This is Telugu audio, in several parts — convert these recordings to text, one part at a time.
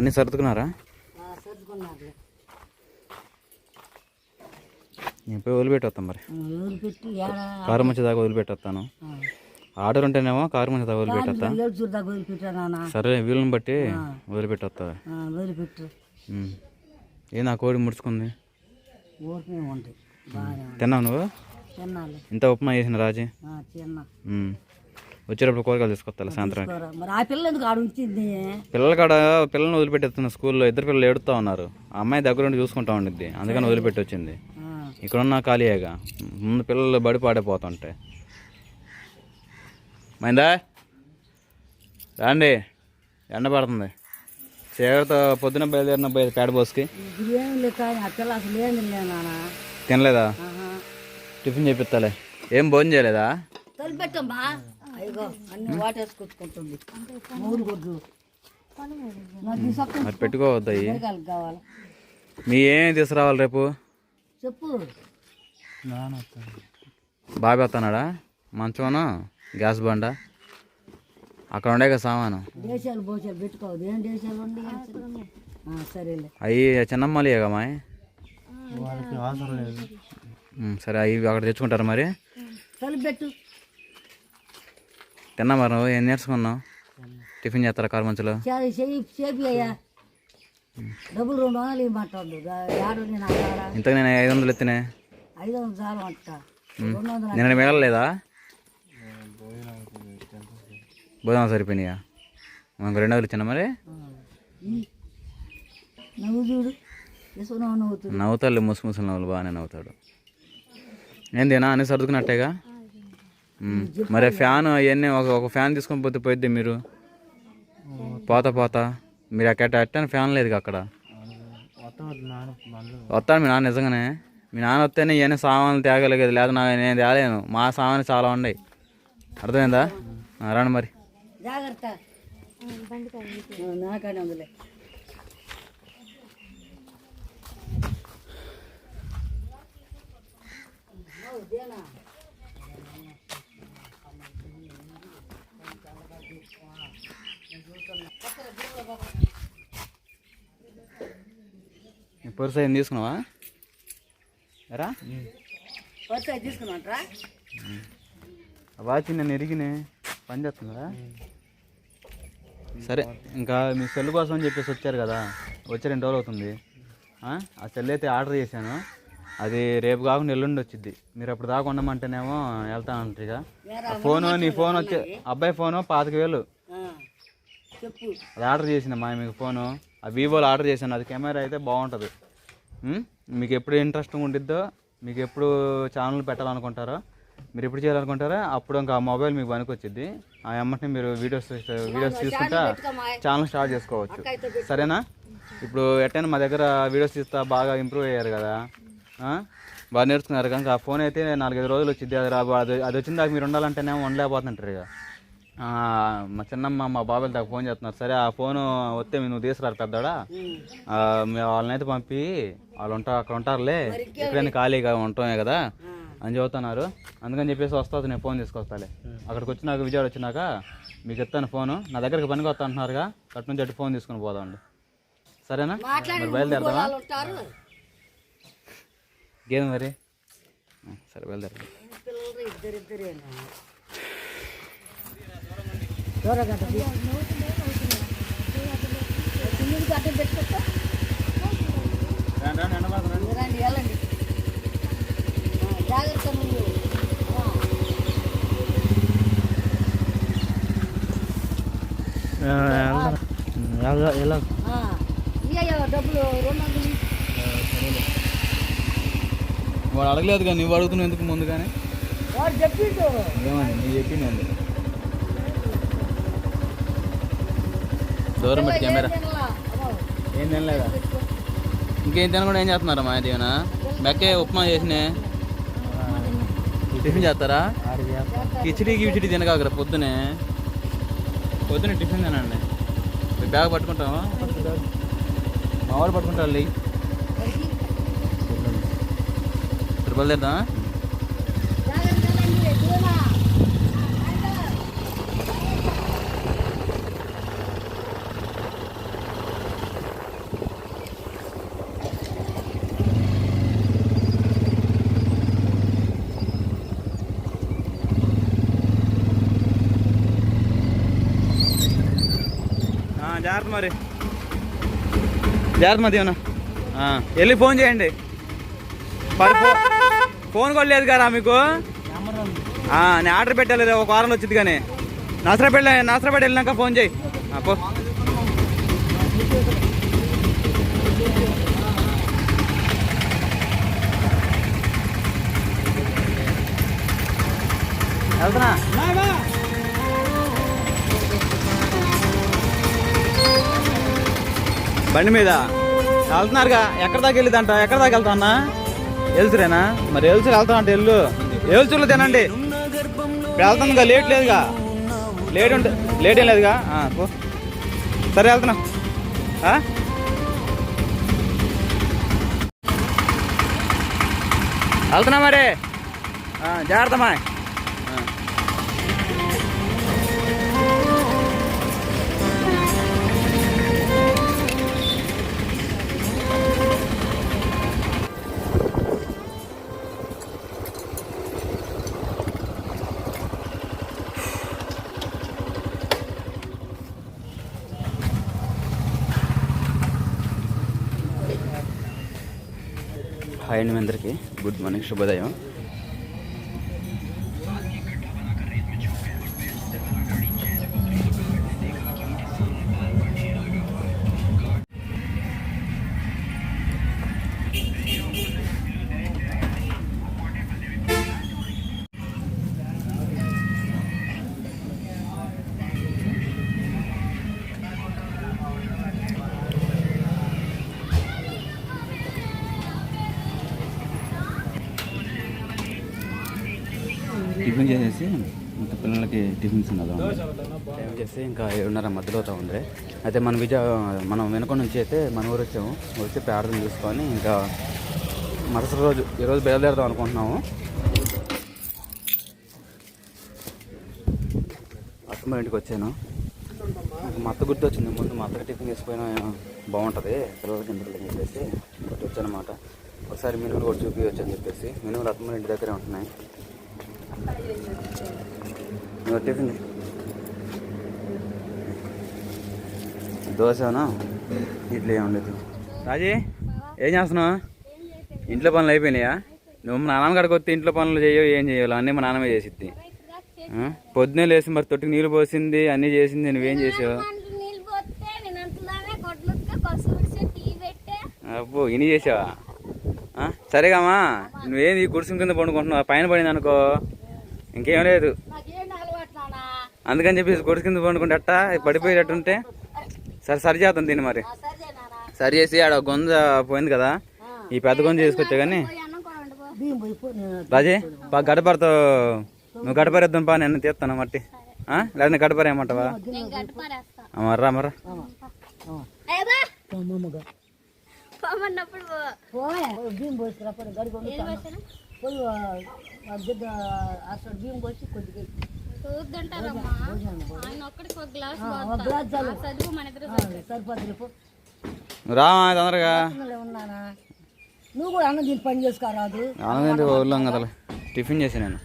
అన్నీ సర్దుకున్నారా? నేను పోయి వదిలిపెట్టొస్తాను మరి. కారు మంచి దాకా వదిలిపెట్టొస్తాను ఆర్డర్ ఉంటేనేమో కారు మంచి దాకా వదిలిపెట్టొస్తా వదిలిపెట్టా సరే వీలుని బట్టి వదిలిపెట్టొస్తా. ఏ నా కోడి ముడుచుకుంది? తిన్నావు నువ్వు? ఇంత ఉప్మా చేసిన రాజీ. వచ్చేటప్పుడు కూరగాయలు తీసుకొస్తా సాయంత్రం కూర. మరి ఆ పిల్ల ఎందుకు ఆడ ఉంచింది పిల్లల కాడ పిల్లల్ని వదిలిపెట్టేస్తున్న స్కూల్లో ఇద్దరు పిల్లలు ఏడుస్తూ ఉన్నారు. ఆ అమ్మాయి దగ్గర ఉండి చూసుకుంటా ఉండిద్ది. అందుకని వదిలిపెట్టి వచ్చింది. ఆ, ఇక్కడున్న ఖాళీయేగా ముందు పిల్లలు బడి పాడైపోతుంటాయి మైందా రాండి. ఎండ పడుతుంది. చీకటితో పొద్దున బయలుదేరిన బయలు పేడ బోస్కి తినలేదా. టిఫిన్ చేపిస్తాలే. ఏం భోజనం చేయలేదా? మూడు గుడ్లు. మరి పెట్టుకోవద్దు కావాలి. మీ ఏమేమి తీసుకురావాలి రేపు? చెప్పు. బాబీ వస్తున్నాడా? మంచమను గ్యాస్ బండ? అక్కడ ఉండే కదా సామాను. దేశాలు బోసాలు పెట్టుకోవద్దు. ఏం దేశాలు ఉండి? ఆ, సరేలే. అవి సరే అవి అక్కడ తెచ్చుకుంటారు మరి? తిన్నా మరి నువ్వు? ఏం నేర్చుకున్నావు? టిఫిన్ చేస్తారా కారు మంచులో డబ్బులు రెండు వందలు ఇవ్వమంటాడు. ఏడు నేను ఇంతకు నేను ఐదు వందలు ఎత్తినే. ఐదు వందలు చాలు అంట. రెండు వందలు నిన్న మిగలలేదా భోజనం సరిపోయినాయా? మనకు రెండు వందలు ఇచ్చిన మరి? నవ్వు చూడు. నవ్వుతాడు ముసు ముసలి నవ్వులు బాగానే నవ్వుతాడు. ఏందేనా అన్ని సర్దుకున్నట్టేగా. మరి ఫ్యాన్ అవన్నీ ఒక ఒక ఫ్యాన్ తీసుకొని పోతే పోయిద్ది మీరు? పోతా పోతా. మీరు అక్కడ అట్టాను ఫ్యాన్ లేదు అక్కడ? వస్తాను మీ నాన్న నిజంగానే. మీ నాన్న వస్తేనే ఇవన్నీ సామాన్లు తేగలిగేది. లేదా నా నేను తేలేను. మా సామాన్లు చాలా ఉన్నాయి. అర్థమైందా? రండి మరి. జాగ్రత్త. పర్సు ఏం తీసుకున్నావా? ఆ వాచ్ నేను ఎరిగినే పని చేస్తుందా సరే ఇంకా మీ సెల్ కోసం అని చెప్పేసి వచ్చారు కదా వచ్చి రెండు రోజులు అవుతుంది. ఆ సెల్ అయితే ఆర్డర్ చేశాను. అది రేపు కాకుండా ఎల్లుండి వచ్చింది మీరు అప్పుడు దాకా ఉండమంటేనేమో వెళ్తానంటారు ఇక. ఆ ఫోను నీ ఫోన్ వచ్చే అబ్బాయి ఫోను పాతిక వేలు. అది ఆర్డర్ చేసిన మా మీకు ఫోను. ఆ వివోలో ఆర్డర్ చేశాను అది కెమెరా అయితే బాగుంటుంది? మీకు ఎప్పుడు ఇంట్రెస్ట్ ఉండిద్దో మీకు ఎప్పుడు ఛానల్ పెట్టాలనుకుంటారో మీరు ఎప్పుడు చేయాలనుకుంటారో అప్పుడు ఇంకా ఆ మొబైల్ మీకు పనికి వచ్చింది ఆ అమ్మటిని మీరు వీడియోస్ వీడియోస్ తీసుకుంటా ఛానల్ స్టార్ట్ చేసుకోవచ్చు. సరేనా? ఇప్పుడు ఎట్టైనా మా దగ్గర వీడియోస్ తీస్తా బాగా ఇంప్రూవ్ అయ్యారు కదా? బాగా నేర్చుకున్నారు కనుక ఆ ఫోన్ అయితే నాలుగైదు రోజులు వచ్చింది అది అది అది వచ్చిన దాకా మీరు ఉండాలంటేనేమో ఉండలేకపోతుంటారు ఇక. మా చిన్నమ్మ మా బాబాయ్ దాకా ఫోన్ చేస్తున్నారు. సరే ఆ ఫోను వస్తే నువ్వు తీసుకురారు పెద్దోడా? వాళ్ళనైతే పంపి వాళ్ళు ఉంటారు అక్కడ ఉంటారులే. ఎక్కడైనా ఖాళీగా ఉంటామే కదా అని చెబుతున్నారు. అందుకని చెప్పేసి వస్తుంది నేను ఫోన్ తీసుకొస్తాలే. అక్కడికి వచ్చినాక విజయవాడ వచ్చినాక మీకు ఇస్తాను ఫోను. నా దగ్గరికి పనికి వస్తా అంటున్నారుగా. అటు నుంచి అటు ఫోన్ తీసుకుని పోదామండి. సరేనా? మరి బయలుదేరదామా? ఉంటారు. గేమ్ మరి? సరే బయలుదేరదాం దూరగడ్డ చిన్నది గడ్డ పెట్టుకుంటా రండి వెళ్ళండి జాగ్రత్త ఇయ్యయ్యో డబ్బులు రెండు వందలు వాడు అడగలేదు కానీ నువ్వు అడుగుతున్నావు ఎందుకు ముందుగానే? వాడు చెప్పిండు. ఏమని? నీ చెప్పింది అండి దూరం పెట్టి కెమెరా. ఏం తినలేదా? ఇంకేం తినకుండా ఏం చేస్తున్నారా మా దీవెన? మెక్కే ఉప్మా చేసినే. టిఫిన్ చేస్తారా? కిచిడి గిచిడి తినకాకరా పొద్దునే. పొద్దునే టిఫిన్ తినండి. బ్యాగ్ పట్టుకుంటావా? మా వాళ్ళు పట్టుకుంటారు లే. వాడికి జాగ్రత్త మరి. జాగ్రత్త మరి వెళ్ళి ఫోన్ చేయండి. ఫోన్ కూడా లేదు కదా మీకు? నేను ఆర్డర్ పెట్టాలి ఒక వారంలో వచ్చింది కానీ. నసరపేట నసరపేట వెళ్ళినాక ఫోన్ చేయి. ఆ, పో. వెళ్తున్నా. బండి మీద. వెళ్తున్నారుగా. ఎక్కడ దాకా వెళ్ళిదంట? ఎక్కడ దాకా వెళ్తా అన్నా? ఎల్చురేనా మరి ఎల్చురు వెళ్తామంటే ఎల్లు ఎల్చుర్లో తినండి. ఇప్పుడు వెళ్తుందిగా లేట్ లేదుగా. లేట్ ఉంటే లేట్ ఏం లేదుగా? పో. సరే వెళ్తున్నా. వెళ్తున్నా మరి. జాగ్రత్త మా హాయ్ అండి మీ అందరికీ. గుడ్ మార్నింగ్ శుభోదయం. టిఫిన్స్ ఉన్నదా టైం చేసి ఇంకా ఏడున్నర మధ్యలో అవుతా ఉంది. అయితే మన విజయ మనం వెనుక నుంచి అయితే మన ఊరు వచ్చాము. వచ్చి ప్రార్థన చూసుకొని ఇంకా మరుసటి రోజు ఈరోజు బయలుదేరుదాం అనుకుంటున్నాము. అత్తమ్మ ఇంటికి వచ్చాను. నాకు మా అత్త గుర్తు వచ్చింది ముందు మా అత్తకి టిఫిన్ వేసిపోయినా బాగుంటుంది. పిల్లలకి ఇంటికి చెప్పేసి ఒకటి వచ్చానమాట. ఒకసారి మినువులు కూడా చూపించవచ్చు అని చెప్పేసి. మినువులు అత్తమ్మ ఇంటి దగ్గరే ఉంటున్నాయి. టిఫిన్ దోశనా? ఇడ్లీ ఏం ఉండదు రాజీ ఏం చేస్తున్నావు? ఇంట్లో పనులు అయిపోయినాయా? నువ్వు మా నాన్నమ్మ కాడికి వస్తే ఇంట్లో పనులు చేయవు ఏం చేయవు. అన్నీ మా నాన్నమే చేసిద్ది. పొద్దునే పొద్దున్నే లేచి మరి తొట్టికి నీళ్ళు పోసింది అన్నీ చేసింది నువ్వేం చేసావు? అబ్బో ఇని చేసావా? సరేగామా నువ్వేంది ఈ కుర్చీ కింద పండుకుంటున్నావు? పైన పడింది అనుకో ఇంకేం లేదు. అందుకని చెప్పేసి కొడుకు కింద పండుకుంటే అట్ట పడిపోయేటట్టు ఉంటే సరే సరి చేద్దాం దీన్ని మరి. సరే చేసి ఆడ గొంజ పోయింది కదా ఈ పెద్ద గొంజ తీసుకొచ్చా కానీ. రాజీ బా గడపరతో నువ్వు గడపరేద్దాం పా నేను తీస్తాను మట్టి. ఆ? లేదా గడపరేయమంటావా? ఆ, మర్రా మర్రా. పోయే ఆయన ఒక్కడికి ఒక గ్లాస్ చదువు మన ఇద్దరు సరిపోతుంది రామా తొందరగా. ఉన్నానా? నువ్వు కూడా అన్నం పని చేసుకోరాదు కదా టిఫిన్ చేసి నేను.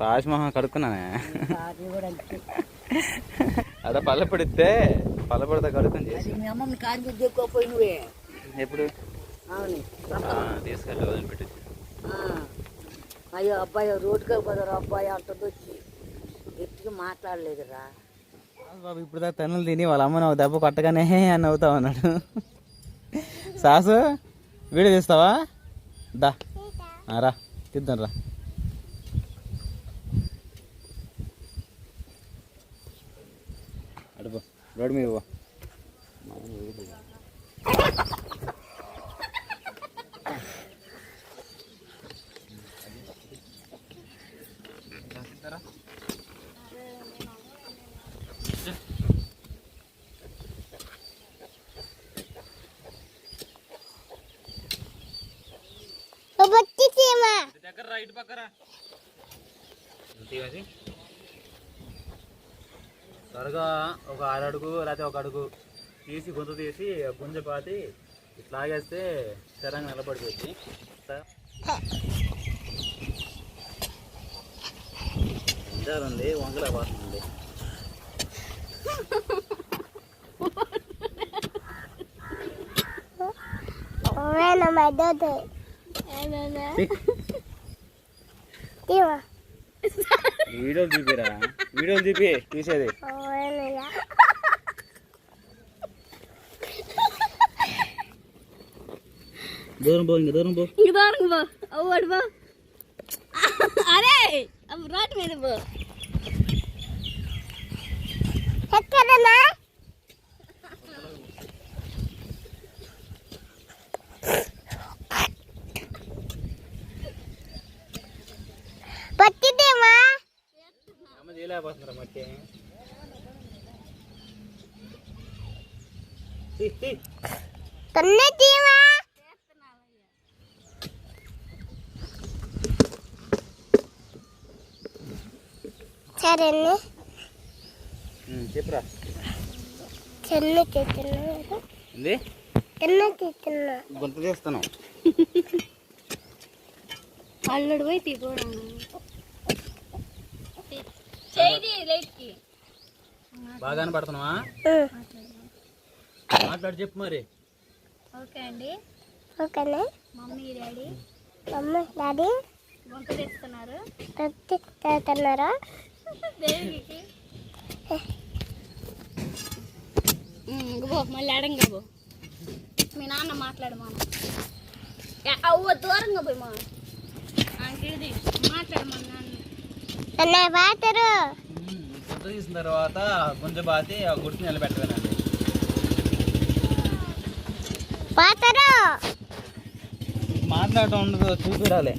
రాజ్మోహన్ కడుక్కున్నానే. అక్కడ పల్లెపడితే పల్లెపడితే కడుక్కొని చేసి. అది మీ అమ్మని నువ్వే. ఎప్పుడు? తీసుకెళ్ళి వదిలిపెట్టి ఆ. అయ్యో అబ్బాయి రోడ్డుకి పోదారు అబ్బాయి అంటుంది వచ్చి గట్టిగా మాట్లాడలేదురా. బాబు ఇప్పుడు దాకా తన్నులు తిని వాళ్ళ అమ్మని ఒక దెబ్బ కొట్టగానే అని అవుతావు అన్నాడు సాసు వీడియో తీస్తావా? దా. రా తిద్దాం రా. అడుపు రోడ్డు మీద పో. దగ్గర రా ఇటు పక్కరా త్వరగా ఒక అరడుగు లేకపోతే ఒక అడుగు తీసి గుంత తీసి గుంజ పాతి ఇట్లా లాగేస్తే స్థిరంగా నిలబడిపోయింది ఉంది వంకల పోతుంది ఏనా తీవా వీడియోలు చూపిరా వీడియోలు చూపి తీసేది ఓవేనా దూరం పో ఇంకా దూరం పో ఇంక దూరం పో అవ్వడు పో అరే రాట్ మీద పో ఎక్కడన్నా పట్టిదేమా అమ్మ చేయలేకపోతున్నారా మట్టి తీ, తీ. తన్నే తీవా? సరే చెప్పురా. చిన్న చిన్న గుంత తీస్తున్నాం అల్లుడు పోయి బాగానే పడుతున్నావా? మాట్లాడి చెప్పు మరి. ఓకే అండి. ఓకేనా. Mummy daddy. అమ్మ డాడీ. వంట తెస్తున్నారు తత్తి తాతన్నారా దేనికి? గో మళ్ళీ అడంగా పో. మీ నాన్న మాట్లాడు మా అవ్వ దూరంగా పోయి మా మాట్లాడు మా నాన్న. అన్న గుర్తు తీసిన తర్వాత గుంజ బాతి ఆ గుర్తు నిలబెట్టవేనండి పాతరు మాట్లాడటం ఉండదు చూపిడాలి